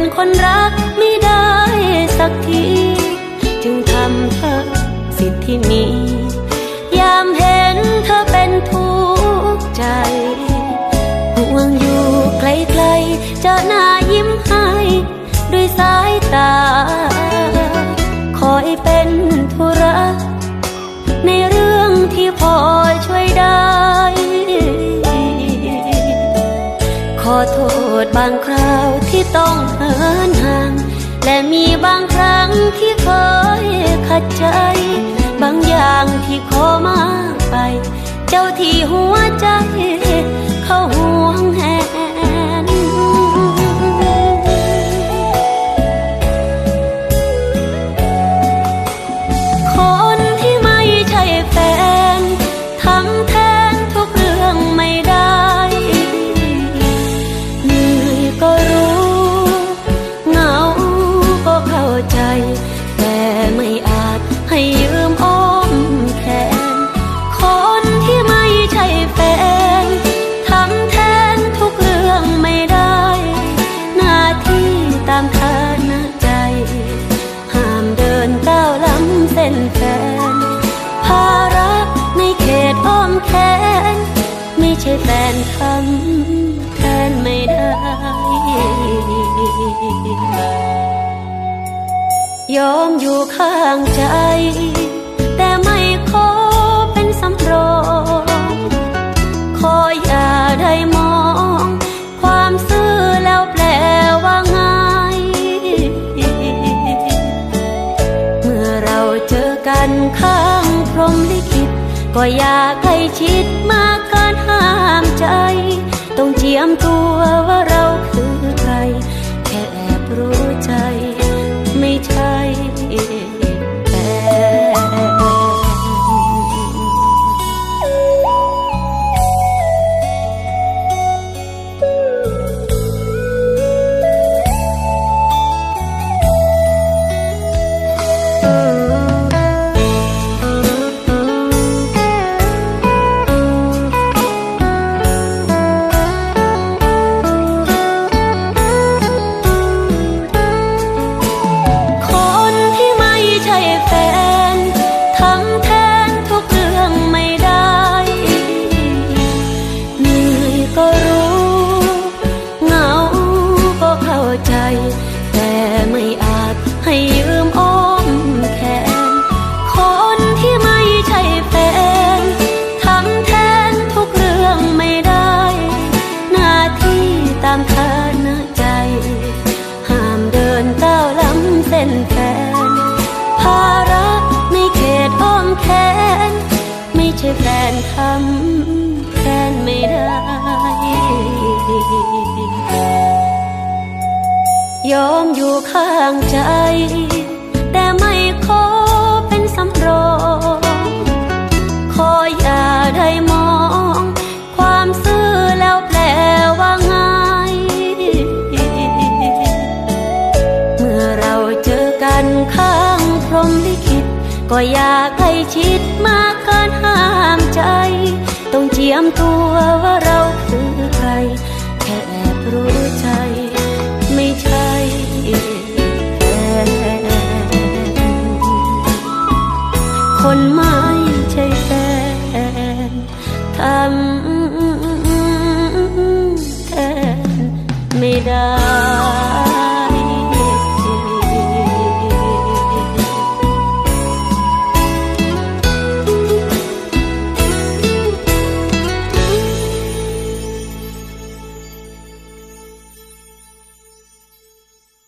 เป็นคนรักไม่ได้สักที จึงทำเธอสิทธิ์ที่มี ยามเห็นเธอเป็นทุกข์ใจ ห่วงอยู่ไกลๆจะหน้ายิ้มให้ ด้วยสายตา ที่ต้องเหินห่าง และมีบางครั้งที่เคยขัดใจ บางอย่างที่ขอมากไป เจ้าที่หัวใจ เขาหัวำแทนไม่ได้ยอมอยู่ข้างใจ แต่ไม่ขอเป็นสำรองขออย่าได้มอง ความซื่อแล้วแปลว่าง่าย เมื่อเราเจอกันข้างพรหมลิขิต ก็อยากใกล้ชิดมาาระในเขตอ้อมแขน ไม่ใช่แฟนทำแทนไม่ได้ยอมอยู่ข้างใจ ก็อยากใกล้ชิดมากเกินห้ามใจ ต้องเจียมตัวว่าเราคือใคร แค่แอบรู้ใจ ไม่ใช่แฟนคนไม่ใช่แฟนทำแทนไม่ได้